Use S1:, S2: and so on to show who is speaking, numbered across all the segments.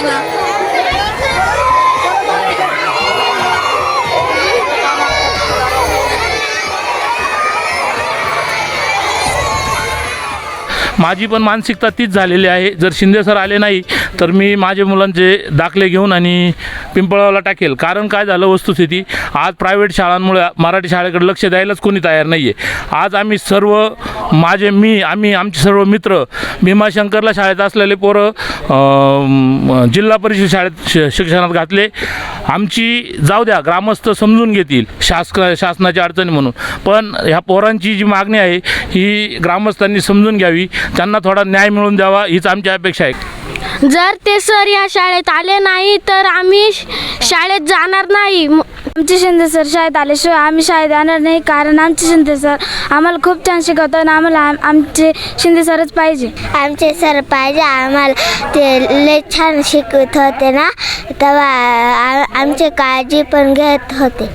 S1: 看看 माझी पण मानसिकता तीच झालेली आहे. जर शिंदे सर आले नाही तर मी माझे मुलांचे दाखले घेऊन आणि पिंपळावला टाकेल. कारण काय झालं वस्तुस्थिती? आज प्रायव्हेट शाळांमुळे मराठी शाळेकडे लक्ष द्यायलाच कोणी तयार नाही आहे आज आम्ही सर्व माझे मी आम्ही आमचे सर्व मित्र भीमाशंकरला शाळेत असलेले पोरं जिल्हा परिषद शाळेत श शिक्षणात घातले. आमची जाऊ द्या ग्रामस्थ समजून घेतील शासक शासनाची अडचणी म्हणून. पण ह्या पोरांची जी मागणी आहे ही ग्रामस्थांनी समजून घ्यावी. त्यांना थोडा न्याय मिळवून द्यावा हीच आमची अपेक्षा आहे.
S2: जर ते सर या शाळेत आले नाही तर आम्ही शाळेत जाणार नाही.
S3: आमचे शिंदे सर शाळेत आल्याशिवाय आम्ही शाळेत येणार नाही कारण आमचे शिंदे सर आम्हाला खूप छान शिकवतात आणि आम्हाला आम- आमचे शिंदे सरच पाहिजे.
S2: आमचे सर पाहिजे आम्हाला ते लय छान शिकवत होते ना तेव्हा आ- आमची काळजी पण घेत होते.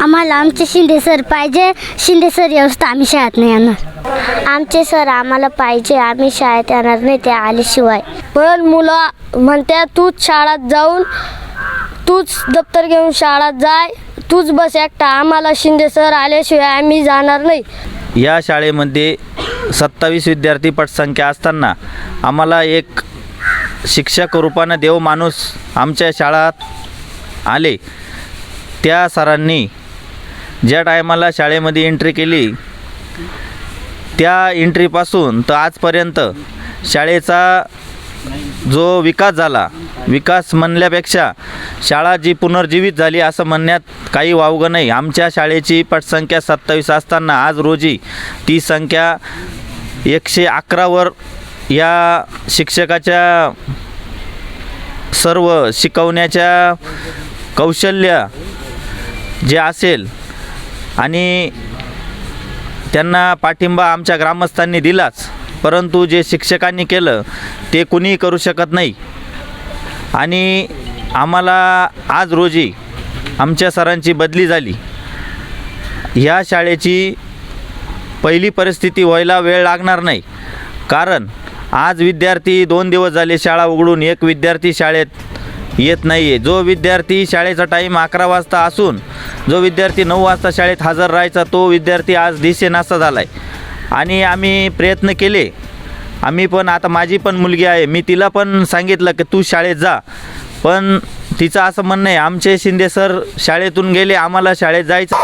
S2: आम्हाला आमचे शिंदे सर पाहिजे शिंदे सर व्यवस्था आम्ही शाळेत नाही येणार. आमचे सर आम्हाला पाहिजे आम्ही शाळेत येणार नाही ते आल्याशिवाय पण मुलं म्हणत्या तूच शाळेत जाऊन तूच दप्तर घेऊन शाळेत जाय तूच बस एकटा आम्हाला शिंदे सर आल्याशिवाय आम्ही जाणार नाही.
S4: या शाळेमध्ये सत्तावीस विद्यार्थी पटसंख्या असताना आम्हाला एक शिक्षक रूपानं देव माणूस आमच्या शाळात आले. त्या सरांनी ज्या टायमाला शाळेमध्ये एंट्री केली त्या एंट्रीपासून तर आजपर्यंत शाळेचा जो विकास झाला विकास म्हणल्यापेक्षा शाळा जी पुनर्जीवित झाली असं म्हणण्यात काही वावगं नाही. आमच्या शाळेची पटसंख्या सत्तावीस असताना आज रोजी ती संख्या एकशे अकरावर या शिक्षकाच्या सर्व शिकवण्याच्या कौशल्य जे असेल आणि त्यांना पाठिंबा आमच्या ग्रामस्थांनी दिलाच परंतु जे शिक्षकांनी केलं ते कुणीही करू शकत नाही. आणि आम्हाला आज रोजी आमच्या सरांची बदली झाली. ह्या शाळेची पहिली परिस्थिती व्हायला वेळ लागणार नाही. कारण आज विद्यार्थी दोन दिवस झाले शाळा उघडून एक विद्यार्थी शाळेत येत नाही आहे जो विद्यार्थी शाळेचा टाईम अकरा वाजता असून जो विद्यार्थी नऊ वाजता शाळेत हजर राहायचा तो विद्यार्थी आज दिसेनासा झाला आहे आणि आम्ही प्रयत्न केले. आम्ही पण आता माझी पण मुलगी आहे. मी तिला पण सांगितलं की तू शाळेत जा. पण तिचं असं म्हणणं आहे आमचे शिंदे सर शाळेतून गेले आम्हाला शाळेत जायचं